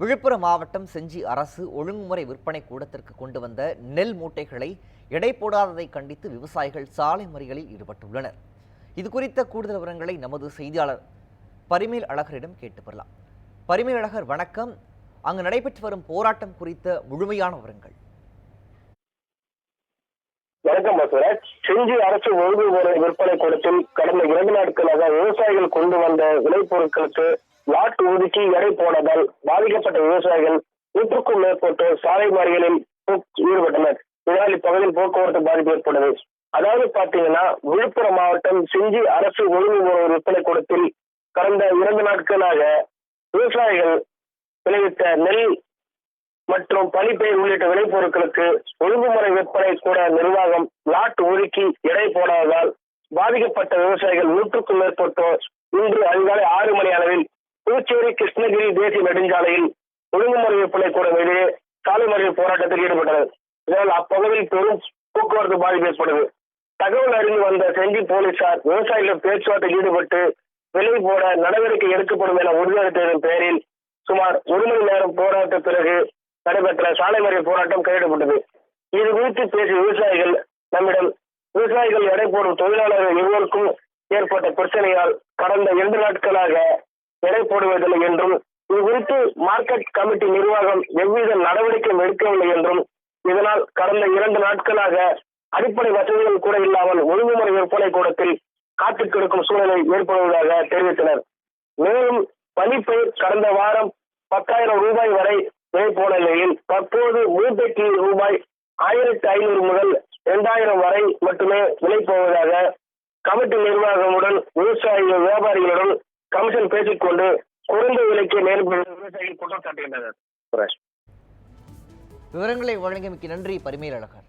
விழுப்புரம் மாவட்டம் செஞ்சி அரசு ஒழுங்குமுறை விற்பனை கூடத்திற்கு கொண்டு வந்த நெல் மூட்டைகளை எடை போடாததை கண்டித்து விவசாயிகள் சாலை மறியலில் ஈடுபட்டுள்ளனர். இது குறித்த கூடுதல் விவரங்களை நமது செய்தியாளர் பரிமேல் அழகரிடம் கேட்டு பெறலாம். பரிமேல் அழகர் வணக்கம். அங்கு நடைபெற்று வரும் போராட்டம் குறித்த முழுமையான விவரங்கள். வணக்கம் பசுராஜ் செஞ்சி அரசு ஒழுங்குமுறை விற்பனை கூடத்தில் கடந்த இரண்டு நாட்களாக விவசாயிகள் கொண்டு வந்த விளைபொருட்களுக்கு நாட்டு ஒதுக்கி எடை போனதால் பாதிக்கப்பட்ட விவசாயிகள் நூற்றுக்கும் மேற்பட்டோர் சாலை மறியலில் ஈடுபட்டனர். இதனால் இப்பகுதியில் போக்குவரத்து பாதிப்பு ஏற்பட்டது. அதாவது பாத்தீங்கன்னா விழுப்புரம் மாவட்டம் செஞ்சி அரசு ஒழுங்குமுறை விற்பனை கூடத்தில் கடந்த இரண்டு நாட்களாக விவசாயிகள் விளைவித்த நெல் மற்றும் பனிப்பயிர் உள்ளிட்ட விளைபொருட்களுக்கு ஒழுங்குமுறை விற்பனை கூட நிர்வாகம் லாட் ஒதுக்கி எடை போடாததால் பாதிக்கப்பட்ட விவசாயிகள் நூற்றுக்கும் மேற்பட்டோர் இன்று அதிகாலை ஆறு மணி அளவில் புதுச்சேரி கிருஷ்ணகிரி தேசிய நெடுஞ்சாலையில் ஒழுங்குமுறை விற்பனை கூட மீது சாலை மறியல் போராட்டத்தில் ஈடுபட்டனர் இதனால் அப்பகுதியில் பெரும் போக்குவரத்து பாதிப்பு ஏற்பட்டது. தகவல் அறிந்து வந்த செஞ்சி போலீசார் விவசாயிகள் பேச்சுவார்த்தையில் ஈடுபட்டு விலை போட நடவடிக்கை எடுக்கப்படும் என உறுதியளித்ததன் பெயரில் சுமார் ஒரு மணி நேரம் போராட்ட பிறகு நடைபெற்ற சாலை மறியல் போராட்டம் கைவிடப்பட்டது. இது குறித்து பேசிய விவசாயிகள் நம்மிடம் விவசாயிகள் எடை போடும் தொழிலாளர்கள் இருவருக்கும் ஏற்பட்ட பிரச்சனையால் கடந்த இரண்டு நாட்களாக எடை போடுவதில்லை என்றும் இது குறித்து மார்க்கெட் கமிட்டி நிர்வாகம் எவ்வித நடவடிக்கையும் எடுக்கவில்லை என்றும் இதனால் கடந்த இரண்டு நாட்களாக அடிப்படை வசதிகள் கூட இல்லாமல் ஒழுங்குமுறை விற்பனை கூடத்தில் காத்து கிடக்கும் சூழ்நிலை ஏற்படுவதாக தெரிவித்தனர். மேலும் பனிப்பயிர் கடந்த வாரம் பத்தாயிரம் ரூபாய் வரை விலை போன நிலையில் தற்போது மூட்டைக்கு ரூபாய் ஆயிரத்தி ஐநூறு முதல் இரண்டாயிரம் வரை மட்டுமே விலை போவதாக கமிட்டி நிர்வாகமுடன் விவசாயிகள் வியாபாரிகளுடன் கமிஷன் பேசிக்கொண்டு குறைந்த விலைக்கு நேர்பட விவசாயிகள் குற்றம் சாட்டுகின்றனர் விவரங்களை வழங்கியமைக்கு நன்றி பரிமேல் அழகர்